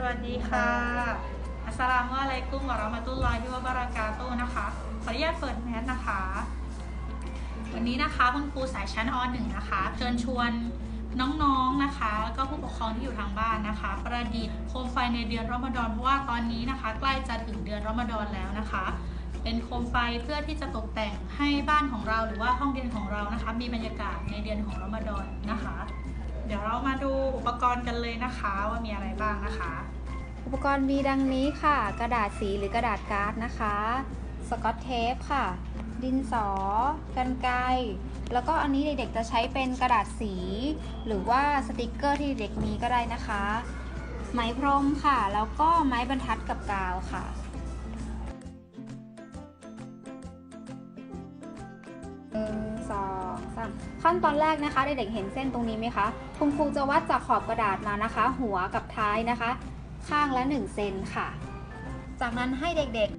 สวัสดีค่ะ อัสสลามุอะลัยกุมวะเราะมะตุลลอฮิวะบะเราะกาตุนะคะ ขออนุญาตเปิดแมสนะคะ วันนี้นะคะคุณครูสายชั้นอ .1 นะคะ เชิญชวนน้องๆนะคะ แล้วก็ผู้ปกครองที่อยู่ทางบ้านนะคะ ประดิษฐ์โคมไฟในเดือนรอมฎอนเพราะว่าตอนนี้นะคะ ใกล้จะถึงเดือนรอมฎอนแล้วนะคะ เป็นโคมไฟเพื่อที่จะตกแต่งให้บ้านของเราหรือว่าห้องเรียนของเรานะคะ มีบรรยากาศในเดือนของรอมฎอนนะคะ เดี๋ยวเรามาดูอุปกรณ์กันเลยนะคะว่ามีอะไรบ้างนะคะ อุปกรณ์มีดังนี้ค่ะ กระดาษสีหรือกระดาษการ์ดนะคะ สกอตเทปค่ะ ดินสอ กันไกรแล้วก็อันนี้เด็กๆจะใช้เป็นกระดาษสี หรือว่าสติกเกอร์ที่เด็กมีก็ได้นะคะ ไหมพรมค่ะ แล้วก็ไม้บรรทัดกับกาวค่ะหนึ่ง สองสามขั้นตอนแรกนะคะเด็กๆเห็นเส้นตรงนี้ไหมคะคุณครูจะวัดจากขอบกระดาษมานะคะ หัวกับท้ายนะคะ ข้างละ1เซนค่ะ จากนั้นให้เด็ก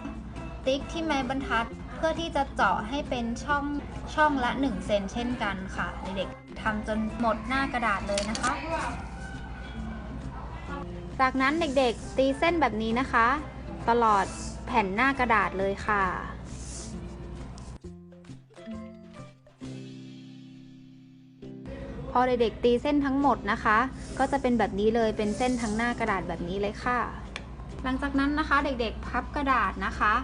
ๆ ติ๊กที่ไม้บรรทัดเพื่อที่จะเจาะให้เป็นช่องช่องละ1เซนเช่นกันค่ะ เด็กๆทำจนหมดหน้ากระดาษเลยนะคะ จากนั้นเด็กๆตีเส้นแบบนี้นะคะ ตลอดแผ่นหน้ากระดาษเลยค่ะ อเด็กๆตีเส้นทั้งหมดนะคะ ก็จะเป็นแบบนี้เลยเป็นเส้นทั้งหน้ากระดาษแบบนี้เลยค่ะ หลังจากนั้นนะคะเด็กๆพับกระดาษนะคะ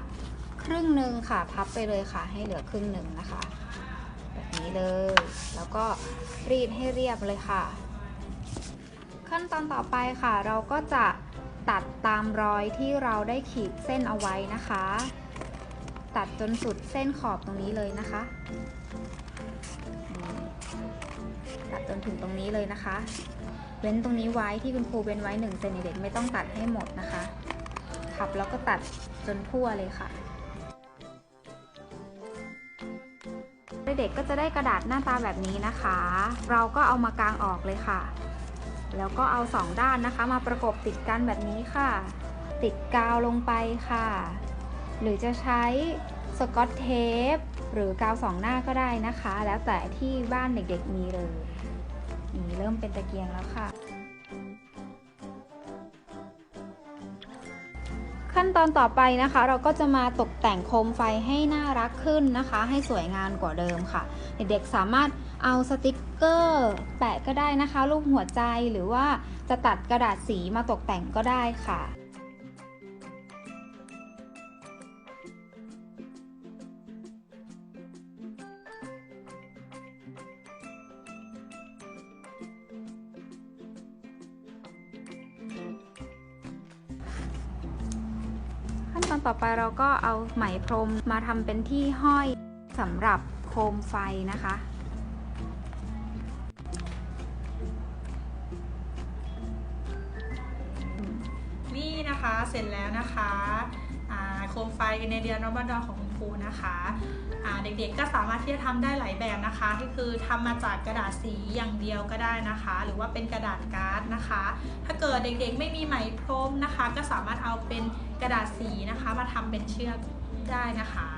ครึ่งหนึ่งค่ะ พับไปเลยค่ะ ให้เหลือครึ่งหนึ่งนะคะ แบบนี้เลย แล้วก็รีดให้เรียบเลยค่ะ ขั้นตอนต่อไปค่ะ เราก็จะตัดตามรอยที่เราได้ขีดเส้นเอาไว้นะคะ ตัดจนสุดเส้นขอบตรงนี้เลยนะคะ ตัดจนถึงตรงนี้เลยนะคะ เว้นตรงนี้ไว้ที่คุณครูเว้นไว้1เซนิเด็กไม่ต้องตัดให้หมดนะคะพับแล้วก็ตัดจนทั่วเลยค่ะเด็กๆก็จะได้กระดาษหน้าตาแบบนี้นะคะ เราก็เอามากางออกเลยค่ะ แล้วก็เอาสองด้านนะคะ มาประกบติดกันแบบนี้ค่ะ ติดกาวลงไปค่ะ หรือจะใช้สกอตเทปหรือกาวสองหน้าก็ได้นะคะ แล้วแต่ที่บ้านเด็กๆมีเลยนี่เริ่มเป็นตะเกียงแล้วค่ะ ขั้นตอนต่อไปนะคะ เราก็จะมาตกแต่งโคมไฟให้น่ารักขึ้นนะคะ ให้สวยงามกว่าเดิมค่ะ เด็กๆสามารถเอาสติกเกอร์แปะก็ได้นะคะรูปหัวใจหรือว่าจะตัดกระดาษสีมาตกแต่งก็ได้ค่ะ ตอนต่อไปเราก็เอาไหมพรมมาทำเป็นที่ห้อยสำหรับโคมไฟนะคะ นี่นะคะเสร็จแล้วนะคะ โคมไฟในเดือนรอมฎอนของคุณครูนะคะเด็กๆก็สามารถที่จะทำได้หลายแบบนะคะ ก็คือทำมาจากกระดาษสีอย่างเดียวก็ได้นะคะ หรือว่าเป็นกระดาษการ์ดนะคะ ถ้าเกิดเด็กๆไม่มีไหมพรมนะคะ ก็สามารถเอาเป็นกระดาษสีนะคะ มาทำเป็นเชือกได้นะคะ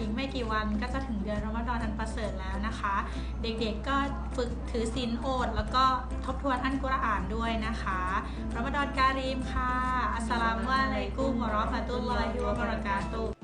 อีกไม่กี่วันก็จะถึงเดือนรอมฎอนอันประเสริฐแล้วนะคะ เด็กๆก็ฝึกถือศีลโอด แล้วก็ทบทวนอันกุรอานด้วยนะคะรอมฎอนการีมค่ะ อัสสลามุอะลัยกุมวะราะห์มะตุลลอฮิวะบะเราะกาตุฮ์